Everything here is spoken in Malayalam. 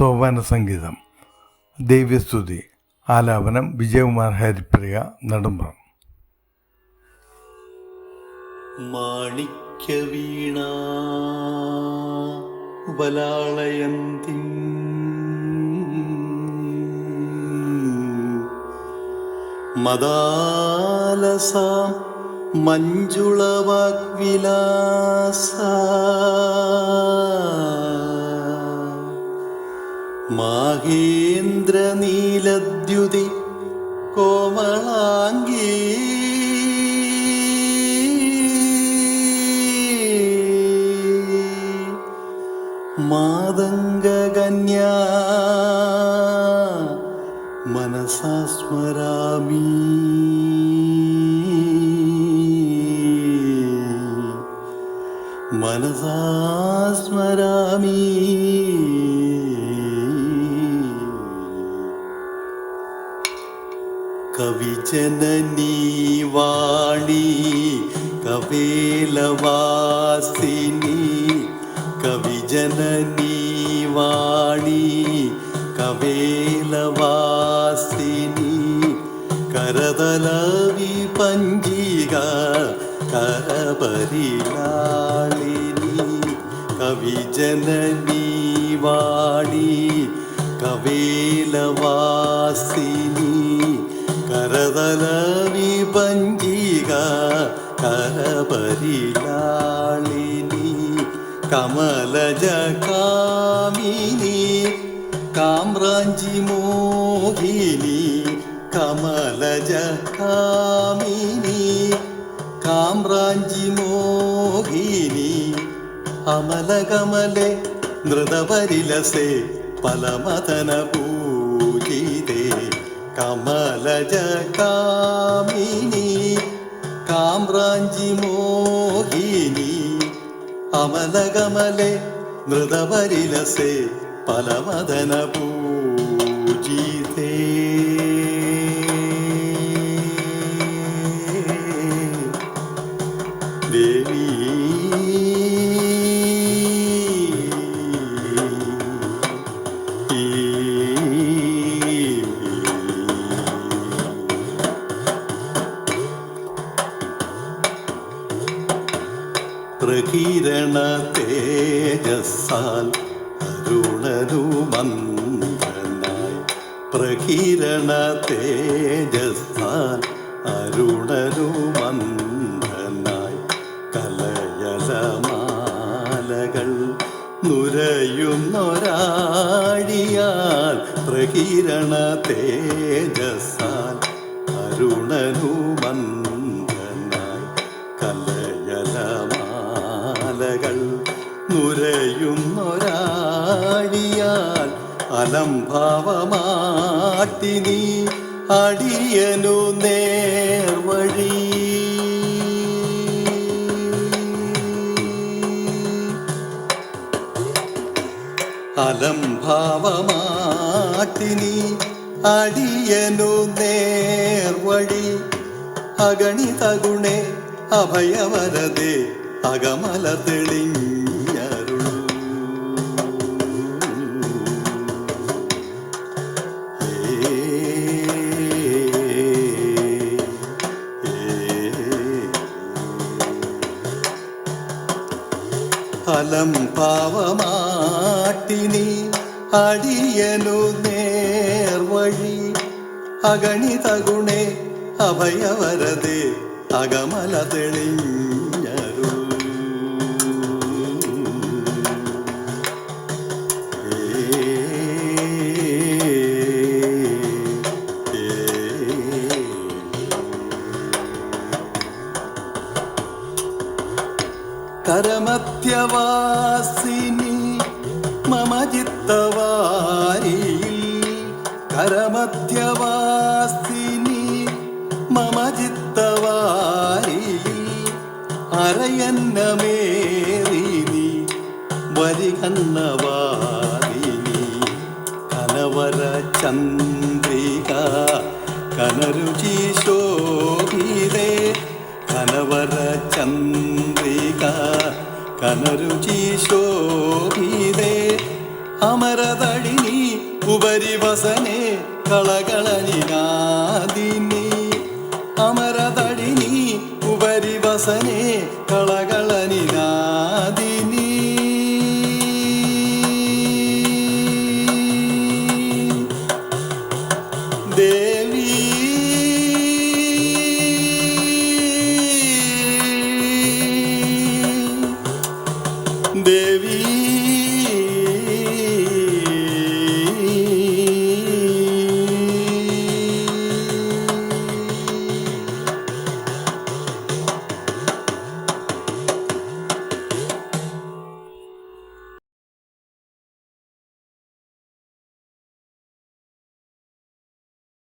സോപാന സംഗീതം ദൈവസ്തുതി ആലാപനം വിജയകുമാർ ഹരിപ്രിയ നെടുമ്പ്രം. മാണിക്യവീണ ഉപലാളയന്തി മദാലസ മഞ്ജുളവാഗ്വിലാസ മാഹേന്ദ്രനീലദ്യുതി കോമളാംഗീ. മാതംഗകന്യാ മനസാസ്മരാമി സ്മരാമി. മനസാ സ്മരാമി. कविजननी वाणी कवेलवासिनी कविजननी वाणी कवे लवासिनी करदलवि कविजननी वाणी कवेलवासिनी। കരതലവി പഞ്ചിക കരപരിലാളിനി കമലജ കാമിനി കാമ്രാഞ്ചി മോഹിനി കമലജ കാമിനി കാമ്രാഞ്ചി മോഹിനി അമലകമലെ നൃതപരിലസേ പലമതന പൂജിതേ കമലജ കാമിനി കാമ്രാഞ്ചി മോഹിനി അമലകമലെ നൃതപരിലസേ പലമദന പൂജിതേ തേജസ്സാൽ അരുണരുമന്ത്രനായി പ്രകീരണ തേജസ്സാൽ അരുണരുമന്ത്രനായി കലയലമാലകൾ നുരയുന്നൊരാഴിയാൽ പ്രകീരണ തേജസ്സാൽ അരുണരുമന്ത്രനായി നുരയുന്നൊരാടിയാൽ അലംഭാവമാട്ടിനി അടിയനു നേർവഴി. അലംഭാവമാട്ടിനി അടിയനു നേർവഴി. അഗണിത ഗുണേ അഭയവരതേ അകമല തെളിഞ്ഞരുൾ ഫലം പാവമാട്ടിനി അടിയനു നേർവഴി അഗണിത ഗുണേ അഭയവരതേ അകമല തെളിഞ്ഞരു കരമധ്യവാസിനി മമ ചിത്തവാരിയിൽ. കരമത്യവാസിനി മമ ചിത്തവാരിയിൽ. അരയന്നമേറിനി വരികന്നവാരിനി കനവര ചന്ദ്രിക കനരുചി ശോഭിതേ. കനവര ചന്ദ്രിക കനരുചി ശോഭിതേ അമരതടിനി ഉപരിവസനെ കളകളനിനാദിനി debí